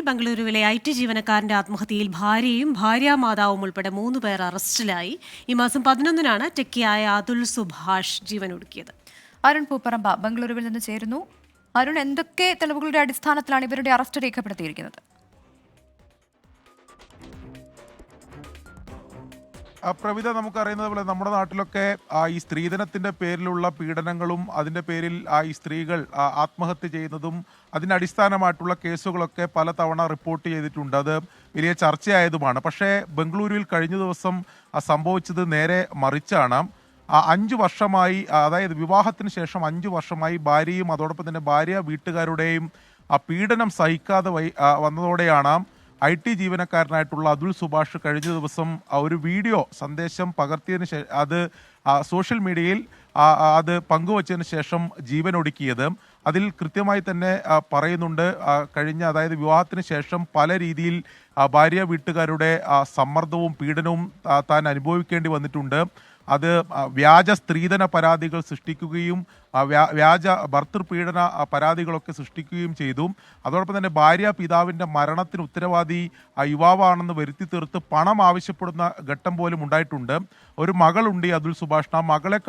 ബംഗളൂരുവിലെ I T ജീവനക്കാരന്റെ ആത്മഹത്യയിൽ ഭാര്യയും ഭാര്യാമാതാവും ഉൾപ്പെടെ മൂന്ന് പേർ അറസ്റ്റിലായി. ഈ മാസം പതിനൊന്നിനാണ് ടെക്കിയായ അതുൽ സുഭാഷ് ജീവൻ ജീവനൊടുക്കിയത്. അരുൺ പൂപ്പറമ്പ ബംഗളൂരുവിൽ നിന്ന് ചേരുന്നു. അരുൺ എന്തൊക്കെ തെളിവുകളുടെ അടിസ്ഥാനത്തിലാണ് ഇവരുടെ അറസ്റ്റ് രേഖപ്പെടുത്തിയിരിക്കുന്നത്? പ്രവിധ നമുക്കറിയുന്നത് പോലെ നമ്മുടെ നാട്ടിലൊക്കെ ഈ സ്ത്രീധനത്തിന്റെ പേരിലുള്ള പീഡനങ്ങളും അതിന്റെ പേരിൽ ആ, ഈ സ്ത്രീകൾ ആത്മഹത്യ ചെയ്യുന്നതും അതിന്റെ അടിസ്ഥാനമായിട്ടുള്ള കേസുകളൊക്കെ പല തവണ റിപ്പോർട്ട് ചെയ്തിട്ടുണ്ട്. അത് വലിയ ചർച്ചയായതുമാണ്. പക്ഷേ ബംഗളൂരുവിൽ കഴിഞ്ഞ ദിവസം സംഭവിച്ചത് നേരെ മറിച്ചാണ്. അഞ്ചു വർഷമായി അതായത് വിവാഹത്തിന് ശേഷം അഞ്ചു വർഷമായി ഭാര്യയും അതോടൊപ്പം തന്നെ ഭാര്യ വീട്ടുകാരുടെയും പീഡനം സഹിക്കാതെ വന്നതോടെയാണ് ഐ ടി ജീവനക്കാരനായിട്ടുള്ള അതുൽ സുഭാഷ് കഴിഞ്ഞ ദിവസം ഒരു വീഡിയോ സന്ദേശം പകർത്തിയതിന് ശേഷം അത് സോഷ്യൽ മീഡിയയിൽ അത് പങ്കുവച്ചതിന് ശേഷം ജീവൻ ഒടുക്കിയത്. അതിൽ കൃത്യമായി തന്നെ പറയുന്നുണ്ട്. കഴിഞ്ഞ അതായത് വിവാഹത്തിന് ശേഷം പല രീതിയിൽ ഭാര്യ വീട്ടുകാരുടെ സമ്മർദ്ദവും പീഡനവും താൻ അനുഭവിക്കേണ്ടി വന്നിട്ടുണ്ട്. അത് വ്യാജ സ്ത്രീധന പരാതികൾ സൃഷ്ടിക്കുകയും വ്യാ- വ്യാജ ഭർത്തൃപീഡന പരാതികളൊക്കെ സൃഷ്ടിക്കുകയും ചെയ്തു. അതോടൊപ്പം തന്നെ ഭാര്യ പിതാവിന്റെ മരണത്തിന് ഉത്തരവാദി യുവാവാണെന്ന് വരുത്തി തീർത്ത് പണം ആവശ്യപ്പെടുന്ന ഘട്ടം പോലും ഉണ്ടായിട്ടുണ്ട്. ഒരു മകളുണ്ട് അതുൽ സുഭാഷ് ആ മകളെ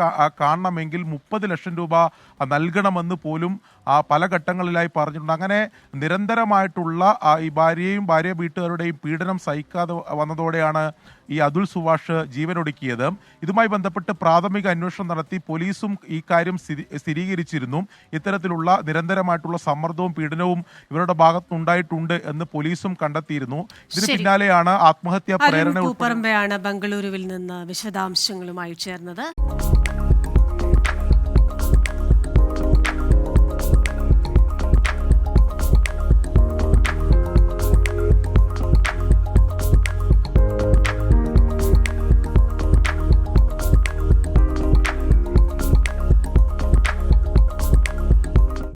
കാണണമെങ്കിൽ മുപ്പത് ലക്ഷം രൂപ നൽകണമെന്ന് പോലും പല ഘട്ടങ്ങളിലായി പറഞ്ഞിട്ടുണ്ട്. അങ്ങനെ നിരന്തരമായിട്ടുള്ള ഈ ഭാര്യയും ഭാര്യ വീട്ടുകാരുടെയും പീഡനം സഹിക്കാതെ വന്നതോടെയാണ് ഈ അതുൽ സുഭാഷ് ജീവനൊടുക്കിയത്. ഇതുമായി ബന്ധപ്പെട്ട് പ്രാഥമിക അന്വേഷണം നടത്തി പോലീസും ഈ കാര്യം സ്ഥിരീകരിച്ചിരുന്നു. ഇത്തരത്തിലുള്ള നിരന്തരമായിട്ടുള്ള സമ്മർദ്ദവും പീഡനവും ഇവരുടെ ഭാഗത്തുണ്ടായിട്ടുണ്ട് എന്ന് പോലീസും കണ്ടെത്തിയിരുന്നു. ഇതിന്. പിന്നാലെയാണ് ആത്മഹത്യാ പ്രേരണ ബംഗളൂരുവിൽ നിന്ന് വിശദാംശങ്ങളുമായി ചേർന്നത്.